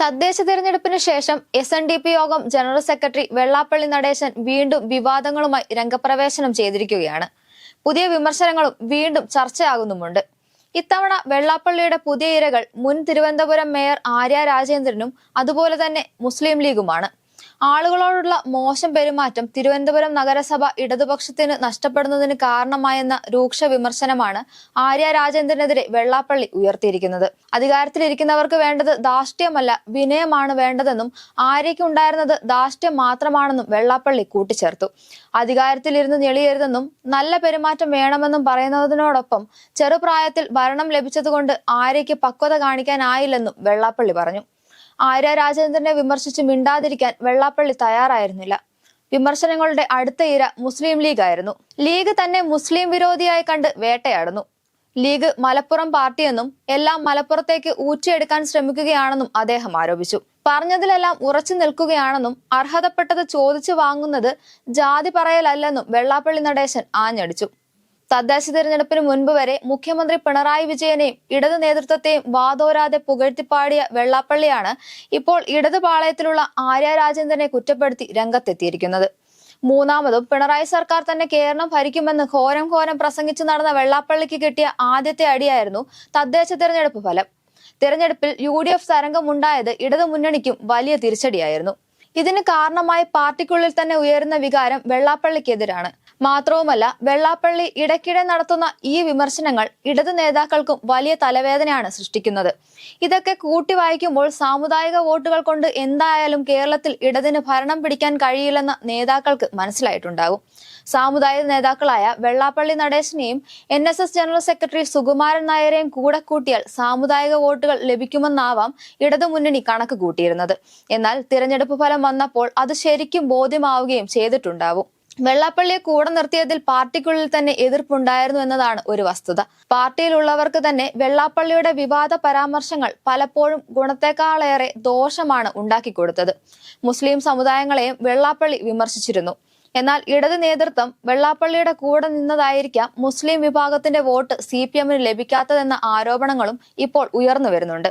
തദ്ദേശ തിരഞ്ഞെടുപ്പിന് ശേഷം എസ് എൻ ഡി പി യോഗം ജനറൽ സെക്രട്ടറി വെള്ളാപ്പള്ളി നടേശൻ വീണ്ടും വിവാദങ്ങളുമായി രംഗപ്രവേശനം ചെയ്തിരിക്കുകയാണ്. പുതിയ വിമർശനങ്ങളും വീണ്ടും ചർച്ചയാകുന്നുമുണ്ട്. ഇത്തവണ വെള്ളാപ്പള്ളിയുടെ പുതിയ ഇരകൾ മുൻ തിരുവനന്തപുരം മേയർ ആര്യ രാജേന്ദ്രനും അതുപോലെ തന്നെ മുസ്ലിം ലീഗുമാണ്. ആളുകളോടുള്ള മോശം പെരുമാറ്റം തിരുവനന്തപുരം നഗരസഭ ഇടതുപക്ഷത്തിന് നഷ്ടപ്പെടുന്നതിന് കാരണമായെന്ന രൂക്ഷ വിമർശനമാണ് ആര്യ രാജേന്ദ്രനെതിരെ വെള്ളാപ്പള്ളി ഉയർത്തിയിരിക്കുന്നത്. അധികാരത്തിലിരിക്കുന്നവർക്ക് വേണ്ടത് ധാർഷ്ട്യമല്ല വിനയമാണ് വേണ്ടതെന്നും ആര്യയ്ക്ക് ഉണ്ടായിരുന്നത് ധാർഷ്ട്യം മാത്രമാണെന്നും വെള്ളാപ്പള്ളി കൂട്ടിച്ചേർത്തു. അധികാരത്തിലിരുന്ന് ഞെളിയരുതെന്നും നല്ല പെരുമാറ്റം വേണമെന്നും പറയുന്നതിനോടൊപ്പം ചെറുപ്രായത്തിൽ ഭരണം ലഭിച്ചതുകൊണ്ട് ആര്യയ്ക്ക് പക്വത കാണിക്കാനായില്ലെന്നും വെള്ളാപ്പള്ളി പറഞ്ഞു. ആര്യ രാജേന്ദ്രനെ വിമർശിച്ച് മിണ്ടാതിരിക്കാൻ വെള്ളാപ്പള്ളി തയ്യാറായിരുന്നില്ല. വിമർശനങ്ങളുടെ അടുത്ത ഇര മുസ്ലിം ലീഗ് ആയിരുന്നു. ലീഗ് തന്നെ മുസ്ലിം വിരോധിയായി കണ്ട് വേട്ടയാടുന്നു. ലീഗ് മലപ്പുറം പാർട്ടിയെന്നും എല്ലാം മലപ്പുറത്തേക്ക് ഊറ്റിയെടുക്കാൻ ശ്രമിക്കുകയാണെന്നും അദ്ദേഹം ആരോപിച്ചു. പറഞ്ഞതിലെല്ലാം ഉറച്ചു നിൽക്കുകയാണെന്നും അർഹതപ്പെട്ടത് ചോദിച്ചു വാങ്ങുന്നത് ജാതി പറയലല്ലെന്നും വെള്ളാപ്പള്ളി നടേശൻ ആഞ്ഞടിച്ചു. തദ്ദേശ തിരഞ്ഞെടുപ്പിന് മുൻപ് വരെ മുഖ്യമന്ത്രി പിണറായി വിജയനെയും ഇടത് നേതൃത്വത്തെയും വാതോരാതെ പുകഴ്ത്തിപ്പാടിയ വെള്ളാപ്പള്ളിയാണ് ഇപ്പോൾ ഇടതുപാളയത്തിലുള്ള ആര്യ രാജേന്ദ്രനെ കുറ്റപ്പെടുത്തി രംഗത്തെത്തിയിരിക്കുന്നത്. മൂന്നാമതും പിണറായി സർക്കാർ തന്നെ കേരളം ഭരിക്കുമെന്ന് ഘോരം ഘോരം പ്രസംഗിച്ചു നടന്ന വെള്ളാപ്പള്ളിക്ക് കിട്ടിയ ആദ്യത്തെ അടിയായിരുന്നു തദ്ദേശ തിരഞ്ഞെടുപ്പ് ഫലം. തിരഞ്ഞെടുപ്പിൽ യു ഡി എഫ് തരംഗമുണ്ടായത് ഇടതു മുന്നണിക്കും വലിയ തിരിച്ചടിയായിരുന്നു. ഇതിന് കാരണമായി പാർട്ടിക്കുള്ളിൽ തന്നെ ഉയരുന്ന വികാരം വെള്ളാപ്പള്ളിക്കെതിരാണ്. മാത്രവുമല്ല വെള്ളാപ്പള്ളി ഇടയ്ക്കിടെ നടത്തുന്ന ഈ വിമർശനങ്ങൾ ഇടതു നേതാക്കൾക്കും വലിയ തലവേദനയാണ് സൃഷ്ടിക്കുന്നത്. ഇതൊക്കെ കൂട്ടി വായിക്കുമ്പോൾ സാമുദായിക വോട്ടുകൾ കൊണ്ട് എന്തായാലും കേരളത്തിൽ ഇടതിന് ഭരണം പിടിക്കാൻ കഴിയില്ലെന്ന് നേതാക്കൾക്ക് മനസ്സിലായിട്ടുണ്ടാകും. സാമുദായിക നേതാക്കളായ Vellappally നടേശനെയും N S S general secretary Sukumaran നായരെയും കൂടെ കൂട്ടിയാൽ സാമുദായിക വോട്ടുകൾ ലഭിക്കുമെന്നാവാം ഇടതുമുന്നണി കണക്ക് കൂട്ടിയിരുന്നത്. എന്നാൽ തിരഞ്ഞെടുപ്പ് ഫലം വന്നപ്പോൾ അത് ശരിക്കും ബോധ്യമാവുകയും ചെയ്തിട്ടുണ്ടാവും. വെള്ളാപ്പള്ളിയെ കൂടെ നിർത്തിയതിൽ പാർട്ടിക്കുള്ളിൽ തന്നെ എതിർപ്പുണ്ടായിരുന്നു എന്നതാണ് ഒരു വസ്തുത. പാർട്ടിയിലുള്ളവർക്ക് തന്നെ വെള്ളാപ്പള്ളിയുടെ വിവാദ പരാമർശങ്ങൾ പലപ്പോഴും ഗുണത്തെക്കാളേറെ ദോഷമാണ് ഉണ്ടാക്കിക്കൊടുത്തത് മുസ്ലിം സമുദായങ്ങളെയും വെള്ളാപ്പള്ളി വിമർശിച്ചിരുന്നു. എന്നാൽ ഇടത് നേതൃത്വം വെള്ളാപ്പള്ളിയുടെ കൂടെ നിന്നതായിരിക്കാം മുസ്ലിം വിഭാഗത്തിന്റെ വോട്ട് സി പി എമ്മിന് ലഭിക്കാത്തതെന്ന ആരോപണങ്ങളും ഇപ്പോൾ ഉയർന്നു വരുന്നുണ്ട്.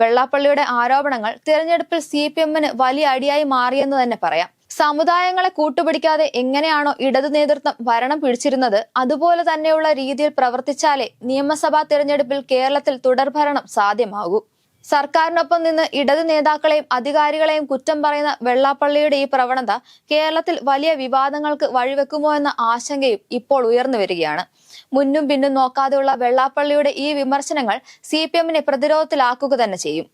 വെള്ളാപ്പള്ളിയുടെ ആരോപണങ്ങൾ തിരഞ്ഞെടുപ്പിൽ സി പി എമ്മിന് വലിയ അടിയായി മാറിയെന്ന് തന്നെ പറയാം. സമുദായങ്ങളെ കൂട്ടുപിടിക്കാതെ എങ്ങനെയാണോ ഇടതു നേതൃത്വം ഭരണം പിടിച്ചിരുന്നത് അതുപോലെ തന്നെയുള്ള രീതിയിൽ പ്രവർത്തിച്ചാലേ നിയമസഭാ തെരഞ്ഞെടുപ്പിൽ കേരളത്തിൽ തുടർഭരണം സാധ്യമാകൂ. സർക്കാരിനൊപ്പം നിന്ന് ഇടതു നേതാക്കളെയും അധികാരികളെയും കുറ്റം പറയുന്ന വെള്ളാപ്പള്ളിയുടെ ഈ പ്രവണത കേരളത്തിൽ വലിയ വിവാദങ്ങൾക്ക് വഴിവെക്കുമോ എന്ന ആശങ്കയും ഇപ്പോൾ ഉയർന്നു വരികയാണ്. മുന്നും പിന്നും നോക്കാതെയുള്ള വെള്ളാപ്പള്ളിയുടെ ഈ വിമർശനങ്ങൾ സി പി എമ്മിനെ പ്രതിരോധത്തിലാക്കുക തന്നെ ചെയ്യും.